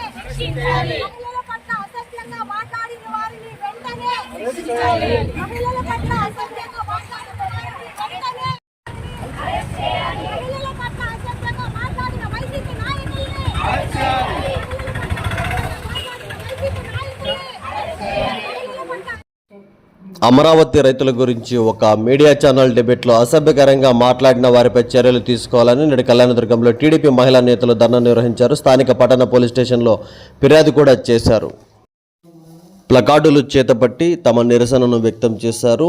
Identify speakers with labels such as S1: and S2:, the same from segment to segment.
S1: మహిళల పట్ల అసభ్యంగా మాట్లాడిన వారిని వెంటనే మహిళల పట్ల అసభ్యంగా మాట్లాడిన వారిని వెంటనే మహిళల పట్ల అసభ్యంగా మాట్లాడిన వైసీపీ నాయకుల్ని వైసీపీ నాయకుల్ని మహిళల పట్ల
S2: అమరావతి రైతుల గురించి ఒక మీడియా ఛానల్ డిబేట్లో అసభ్యకరంగా మాట్లాడిన వారిపై చర్యలు తీసుకోవాలని నేడు కళ్యాణదుర్గంలో టీడీపీ మహిళా నేతలు ధర్నా నిర్వహించారు. స్థానిక పట్టణ పోలీస్ స్టేషన్లో ఫిర్యాదు కూడా చేశారు. ప్లకార్డులు చేతపట్టి తమ నిరసనను వ్యక్తం చేశారు.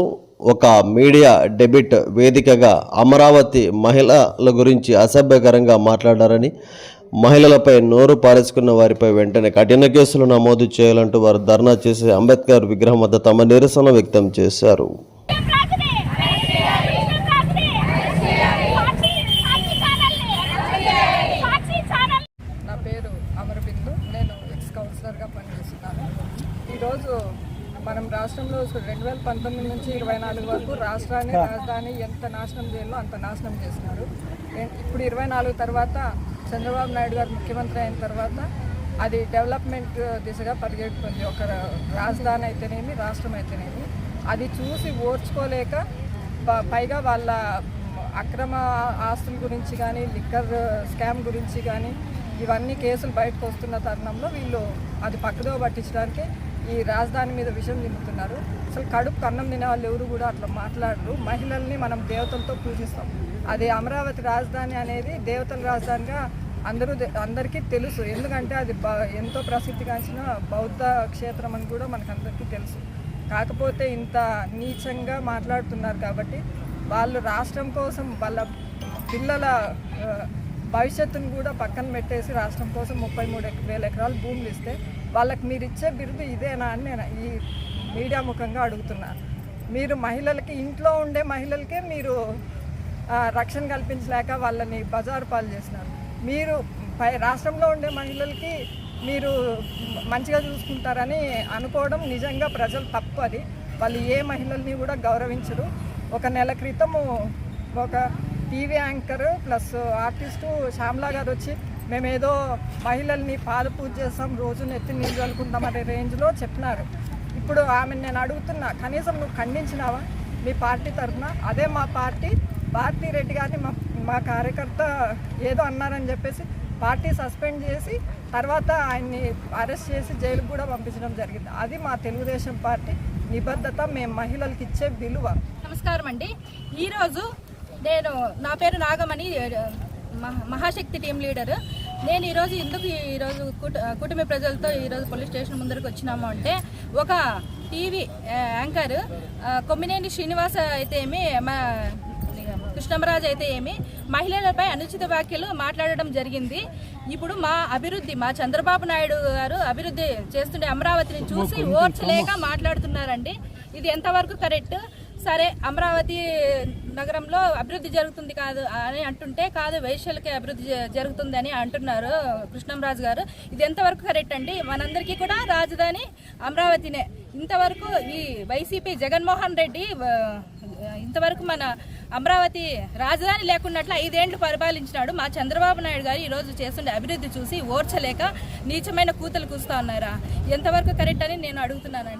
S2: ఒక మీడియా డెబిట్ వేదికగా అమరావతి మహిళల గురించి అసభ్యకరంగా మాట్లాడారని మహిళలపై నోరు పారేసుకున్న వారిపై వెంటనే కఠిన కేసులు నమోదు చేయాలంటూ వారు ధర్నా చేసి అంబేద్కర్ విగ్రహం వద్ద తమ నిరసన వ్యక్తం చేశారు.
S3: నా పేరు అమరబిందు. నేను ఎక్స్ కౌన్సిలర్గా పనిచేస్తున్నాను. ఈరోజు మనం రాష్ట్రంలో రెండు వేల పంతొమ్మిది నుంచి ఇరవై నాలుగు వరకు రాష్ట్రాన్ని రాజధాని ఎంత నాశనం చేయాలో అంత నాశనం చేస్తున్నారు. ఇప్పుడు ఇరవై నాలుగు తర్వాత చంద్రబాబు నాయుడు గారు ముఖ్యమంత్రి అయిన తర్వాత అది డెవలప్మెంట్ దిశగా పరిగెడుతుంది. ఒక రాజధాని అయితేనేమి రాష్ట్రం అయితేనేమి. అది చూసి ఓర్చుకోలేక ప- పైగా వాళ్ళ అక్రమ ఆస్తుల గురించి కానీ లిక్కర్ స్కామ్ గురించి కానీ ఇవన్నీ కేసులు బయటకు వస్తున్న తరుణంలో వీళ్ళు అది పక్కదో పట్టించడానికి ఈ రాజధాని మీద విషయం తింటున్నారు అసలు కడుపు కన్నం తినే వాళ్ళు ఎవరు కూడా అట్లా మాట్లాడరు. మహిళల్ని మనం దేవతలతో పూజిస్తాం. అది అమరావతి రాజధాని అనేది దేవతల రాజధానిగా అందరూ అందరికీ తెలుసు. ఎందుకంటే అది ఎంతో ప్రసిద్ధిగాంచిన బౌద్ధ క్షేత్రం అని కూడా మనకు అందరికీ తెలుసు. కాకపోతే ఇంత నీచంగా మాట్లాడుతున్నారు కాబట్టి వాళ్ళు రాష్ట్రం కోసం వాళ్ళ పిల్లల భవిష్యత్తును కూడా పక్కన పెట్టేసి రాష్ట్రం కోసం ముప్పై మూడు వేల ఎకరాలు భూములు ఇస్తే వాళ్ళకి మీరు ఇచ్చే బిరుదు ఇదేనా అని నేను ఈ మీడియా ముఖంగా అడుగుతున్నాను మీరు మహిళలకి ఇంట్లో ఉండే మహిళలకే మీరు రక్షణ కల్పించలేక వాళ్ళని బజారు పాలు చేసినారు మీరు పై రాష్ట్రంలో ఉండే మహిళలకి మీరు మంచిగా చూసుకుంటారని అనుకోవడం నిజంగా ప్రజలు తప్పు అది. వాళ్ళు ఏ మహిళల్ని కూడా గౌరవించరు. ఒక నెల క్రితము ఒక TV anchor plus artist Shyamala గారు వచ్చి మేమేదో మహిళల్ని పాద పూజ చేస్తాం రోజు నెత్తి నీళ్ళు అనే రేంజ్లో చెప్పినారు. ఇప్పుడు ఆమెను నేను అడుగుతున్నా కనీసం నువ్వు ఖండించినావా? మీ పార్టీ తరఫున? అదే మా పార్టీ భారతీ రెడ్డి గారిని మా మా కార్యకర్త ఏదో అన్నారని చెప్పేసి పార్టీ సస్పెండ్ చేసి తర్వాత ఆయన్ని అరెస్ట్ చేసి జైలుకు కూడా పంపించడం జరిగింది. అది మా తెలుగుదేశం పార్టీ నిబద్ధత మేము మహిళలకు ఇచ్చే విలువ.
S4: నమస్కారం అండి. ఈరోజు నేను నా పేరు నాగమణి మహా- మహాశక్తి టీం లీడర్. నేను ఈరోజు ఎందుకు ఈరోజు కుటుంబ ప్రజలతో ఈరోజు పోలీస్ స్టేషన్ ముందరకు వచ్చినాము అంటే ఒక టీవీ యాంకర్ కొమ్మినేని శ్రీనివాస అయితే ఏమి మా కృష్ణమరాజు అయితే ఏమి మహిళలపై అనుచిత వ్యాఖ్యలు మాట్లాడడం జరిగింది. ఇప్పుడు మా అభివృద్ధి మా చంద్రబాబు నాయుడు గారు అభివృద్ధి చేస్తుండే అమరావతిని చూసి ఓర్చలేక మాట్లాడుతున్నారండి. ఇది ఎంతవరకు కరెక్ట్? సరే అమరావతి నగరంలో అభివృద్ధి జరుగుతుంది కాదు అని అంటుంటే కాదు వైశ్యులకే అభివృద్ధి జరుగుతుంది అని అంటున్నారు కృష్ణంరాజు గారు. ఇది ఎంతవరకు కరెక్ట్ అండి? మనందరికీ కూడా రాజధాని అమరావతినే. ఇంతవరకు ఈ వైసీపీ జగన్మోహన్ రెడ్డి ఇంతవరకు మన అమరావతి రాజధాని లేకున్నట్లు ఐదేండ్లు పరిపాలించినాడు మా చంద్రబాబు నాయుడు గారు. ఈరోజు చేస్తుండే అభివృద్ధి చూసి ఓర్చలేక నీచమైన కూతలు కూస్తా ఉన్నారా? ఎంతవరకు కరెక్ట్ అని నేను అడుగుతున్నానండి.